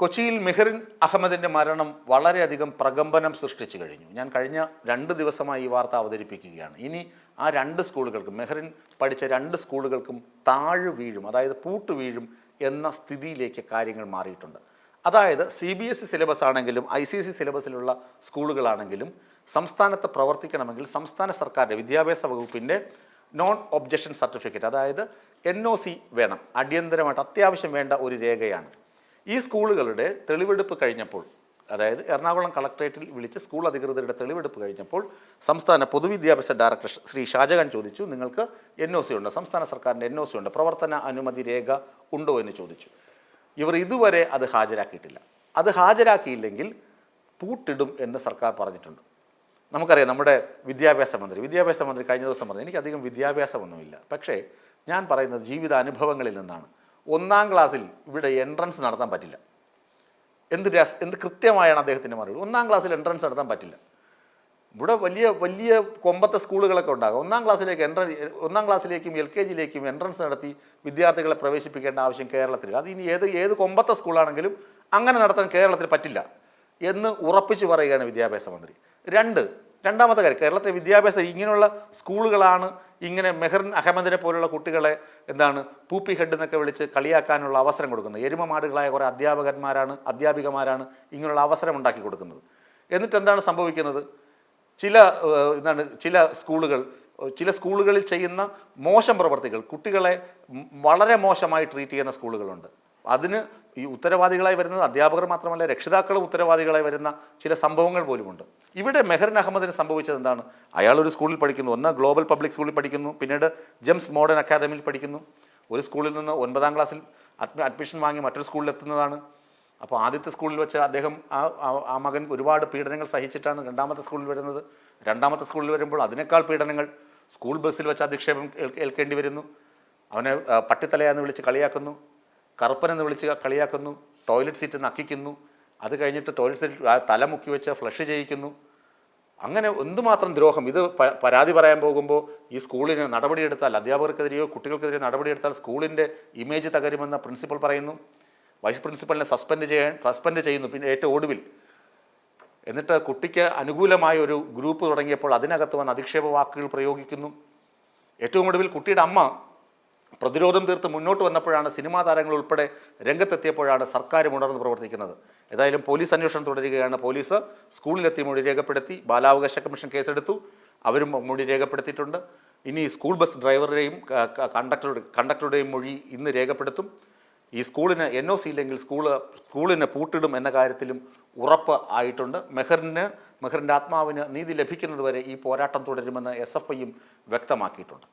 കൊച്ചിയിൽ മെഹറിൻ അഹമ്മദിന്റെ മരണം വളരെയധികം പ്രകമ്പനം സൃഷ്ടിച്ചു കഴിഞ്ഞു. ഞാൻ കഴിഞ്ഞ രണ്ട് ദിവസമായി ഈ വാർത്ത അവതരിപ്പിക്കുകയാണ്. ഇനി ആ രണ്ട് സ്കൂളുകൾക്കും മെഹറിൻ പഠിച്ച രണ്ട് സ്കൂളുകൾക്കും താഴ് വീഴും അതായത് പൂട്ട് വീഴും എന്ന സ്ഥിതിയിലേക്ക് കാര്യങ്ങൾ മാറിയിട്ടുണ്ട്. അതായത് C B S E syllabus ആണെങ്കിലും ഐ സി ഇ സിലബസിലുള്ള സ്കൂളുകളാണെങ്കിലും സംസ്ഥാനത്ത് പ്രവർത്തിക്കണമെങ്കിൽ സംസ്ഥാന സർക്കാരിന്റെ വിദ്യാഭ്യാസ വകുപ്പിന്റെ നോൺ ഒബ്ജക്ഷൻ സർട്ടിഫിക്കറ്റ് അതായത് എൻ ഒ സി വേണം. അടിയന്തരമായിട്ട് അത്യാവശ്യം വേണ്ട ഒരു രേഖയാണ്. ഈ സ്കൂളുകളുടെ തെളിവെടുപ്പ് കഴിഞ്ഞപ്പോൾ അതായത് എറണാകുളം കളക്ട്രേറ്റിൽ വിളിച്ച് സ്കൂൾ അധികൃതരുടെ തെളിവെടുപ്പ് കഴിഞ്ഞപ്പോൾ സംസ്ഥാന പൊതുവിദ്യാഭ്യാസ ഡയറക്ടർ ശ്രീ ഷാജഹാൻ ചോദിച്ചു നിങ്ങൾക്ക് എൻ ഒ സി ഉണ്ട്? സംസ്ഥാന സർക്കാരിന്റെ എൻ ഒ സി ഉണ്ട്? പ്രവർത്തന അനുമതി രേഖ ഉണ്ടോ? എന്ന് ചോദിച്ചു. ഇവർ ഇതുവരെ അത് ഹാജരാക്കിയിട്ടില്ല. അത് ഹാജരാക്കിയില്ലെങ്കിൽ പൂട്ടിടും എന്ന് സർക്കാർ പറഞ്ഞിട്ടുണ്ട്. നമുക്കറിയാം നമ്മുടെ വിദ്യാഭ്യാസ മന്ത്രി വിദ്യാഭ്യാസ മന്ത്രി കഴിഞ്ഞ ദിവസം പറഞ്ഞു എനിക്കധികം വിദ്യാഭ്യാസമൊന്നുമില്ല. പക്ഷേ ഞാൻ പറയുന്നത് ജീവിത അനുഭവങ്ങളിൽ നിന്നാണ്. ഒന്നാം ക്ലാസ്സിൽ ഇവിടെ എൻട്രൻസ് നടത്താൻ പറ്റില്ല. എന്ത് രസ എന്ത് കൃത്യമായാണ് അദ്ദേഹത്തിന്റെ മറുപടി? ഒന്നാം ക്ലാസ്സിൽ എൻട്രൻസ് നടത്താൻ പറ്റില്ല. ഇവിടെ വലിയ വലിയ കൊമ്പത്തെ സ്കൂളുകളൊക്കെ ഉണ്ടാകും. ഒന്നാം ക്ലാസ്സിലേക്ക് എൻട്ര ഒന്നാം ക്ലാസ്സിലേക്കും എൽ കെ ജിയിലേക്കും എൻട്രൻസ് നടത്തി വിദ്യാർത്ഥികളെ പ്രവേശിപ്പിക്കേണ്ട ആവശ്യം കേരളത്തിൽ അത് ഇനി ഏത് ഏത് കൊമ്പത്തെ സ്കൂളാണെങ്കിലും അങ്ങനെ നടത്താൻ കേരളത്തിൽ പറ്റില്ല എന്ന് ഉറപ്പിച്ചു പറയുകയാണ് വിദ്യാഭ്യാസ മന്ത്രി. രണ്ട് രണ്ടാമത്തെ കാര്യം കേരളത്തിലെ വിദ്യാഭ്യാസം ഇങ്ങനെയുള്ള സ്കൂളുകളാണ് ഇങ്ങനെ മെഹറിൻ അഹമ്മദിനെ പോലുള്ള കുട്ടികളെ എന്താണ് പൂപ്പി ഹെഡ് എന്നൊക്കെ വിളിച്ച് കളിയാക്കാനുള്ള അവസരം കൊടുക്കുന്നത്. എരുമമാടുകളായ കുറേ അധ്യാപകന്മാരാണ് അധ്യാപികമാരാണ് ഇങ്ങനെയുള്ള അവസരം ഉണ്ടാക്കി കൊടുക്കുന്നത്. എന്നിട്ട് എന്താണ് സംഭവിക്കുന്നത്? ചില എന്താണ് ചില സ്കൂളുകൾ ചില സ്കൂളുകളിൽ ചെയ്യുന്ന മോശം പ്രവർത്തികൾ കുട്ടികളെ വളരെ മോശമായി ട്രീറ്റ് ചെയ്യുന്ന സ്കൂളുകളുണ്ട്. അതിന് ഈ ഉത്തരവാദികളായി വരുന്നത് അധ്യാപകർ മാത്രമല്ല രക്ഷിതാക്കളും ഉത്തരവാദികളായി വരുന്ന ചില സംഭവങ്ങൾ പോലുമുണ്ട്. ഇവിടെ മെഹറിൻ അഹമ്മദിന് സംഭവിച്ചത് എന്താണ്? അയാൾ ഒരു സ്കൂളിൽ പഠിക്കുന്നു. ഒന്ന് ഗ്ലോബൽ പബ്ലിക് സ്കൂളിൽ പഠിക്കുന്നു. പിന്നീട് ജെംസ് മോഡേൺ അക്കാദമിയിൽ പഠിക്കുന്നു. ഒരു സ്കൂളിൽ നിന്ന് ഒൻപതാം ക്ലാസ്സിൽ അഡ്മി അഡ്മിഷൻ വാങ്ങി മറ്റൊരു സ്കൂളിൽ എത്തുന്നതാണ്. അപ്പോൾ ആദ്യത്തെ സ്കൂളിൽ വെച്ച് അദ്ദേഹം ആ ആ- മകൻ ഒരുപാട് പീഡനങ്ങൾ സഹിച്ചിട്ടാണ് രണ്ടാമത്തെ സ്കൂളിൽ വരുന്നത്. രണ്ടാമത്തെ സ്കൂളിൽ വരുമ്പോൾ അതിനേക്കാൾ പീഡനങ്ങൾ സ്കൂൾ ബസ്സിൽ വെച്ച് അധിക്ഷേപം ഏൽ- ഏൽക്കേണ്ടി വരുന്നു. അവനെ പട്ടിത്തലയാന്ന് വിളിച്ച് കളിയാക്കുന്നു. കറുപ്പനെന്ന് വിളിച്ച് കളിയാക്കുന്നു ടോയ്ലറ്റ് സീറ്റ് നക്കിക്കുന്നു. അത് കഴിഞ്ഞിട്ട് ടോയ്ലറ്റ് സീറ്റ് തല മുക്കി വെച്ച് ഫ്ലഷ് ചെയ്യിക്കുന്നു. അങ്ങനെ എന്തുമാത്രം ദ്രോഹം. ഇത് പരാതി പറയാൻ പോകുമ്പോൾ ഈ സ്കൂളിന് നടപടിയെടുത്താൽ അധ്യാപകർക്കെതിരെയോ കുട്ടികൾക്കെതിരെയോ നടപടിയെടുത്താൽ സ്കൂളിന്റെ ഇമേജ് തകരുമെന്ന് പ്രിൻസിപ്പൽ പറയുന്നു. വൈസ് പ്രിൻസിപ്പലിനെ സസ്പെൻഡ് ചെയ്യാൻ സസ്പെൻഡ് ചെയ്യുന്നു. പിന്നെ ഏറ്റവും ഒടുവിൽ. എന്നിട്ട് കുട്ടിക്ക് അനുകൂലമായ ഒരു ഗ്രൂപ്പ് തുടങ്ങിയപ്പോൾ അതിനകത്ത് വന്ന് അധിക്ഷേപ വാക്കുകൾ പ്രയോഗിക്കുന്നു. ഏറ്റവും ഒടുവിൽ കുട്ടിയുടെ അമ്മ പ്രതിരോധം തീർത്ത് മുന്നോട്ട് വന്നപ്പോഴാണ് സിനിമാ താരങ്ങൾ ഉൾപ്പെടെ രംഗത്തെത്തിയപ്പോഴാണ് സർക്കാർ ഉണർന്ന് പ്രവർത്തിക്കുന്നത്. ഏതായാലും പോലീസ് അന്വേഷണം തുടരുകയാണ് പോലീസ്. സ്കൂളിലെത്തി മൊഴി രേഖപ്പെടുത്തി. ബാലാവകാശ കമ്മീഷൻ കേസെടുത്തു. അവരും മൊഴി രേഖപ്പെടുത്തിയിട്ടുണ്ട്. ഇനി സ്കൂൾ ബസ് ഡ്രൈവറുടെയും കണ്ടക്ടറുടെ കണ്ടക്ടറുടെയും മൊഴി ഇന്ന് രേഖപ്പെടുത്തും. ഈ സ്കൂളിന് എൻ ഒ സി ഇല്ലെങ്കിൽ സ്കൂൾ സ്കൂളിന് പൂട്ടിടും എന്ന കാര്യത്തിലും ഉറപ്പ് ആയിട്ടുണ്ട്. മെഹറിന് മെഹറിന്റെ ആത്മാവിന് നീതി ലഭിക്കുന്നതുവരെ ഈ പോരാട്ടം തുടരുമെന്ന് എസ് എഫ് ഐയും വ്യക്തമാക്കിയിട്ടുണ്ട്.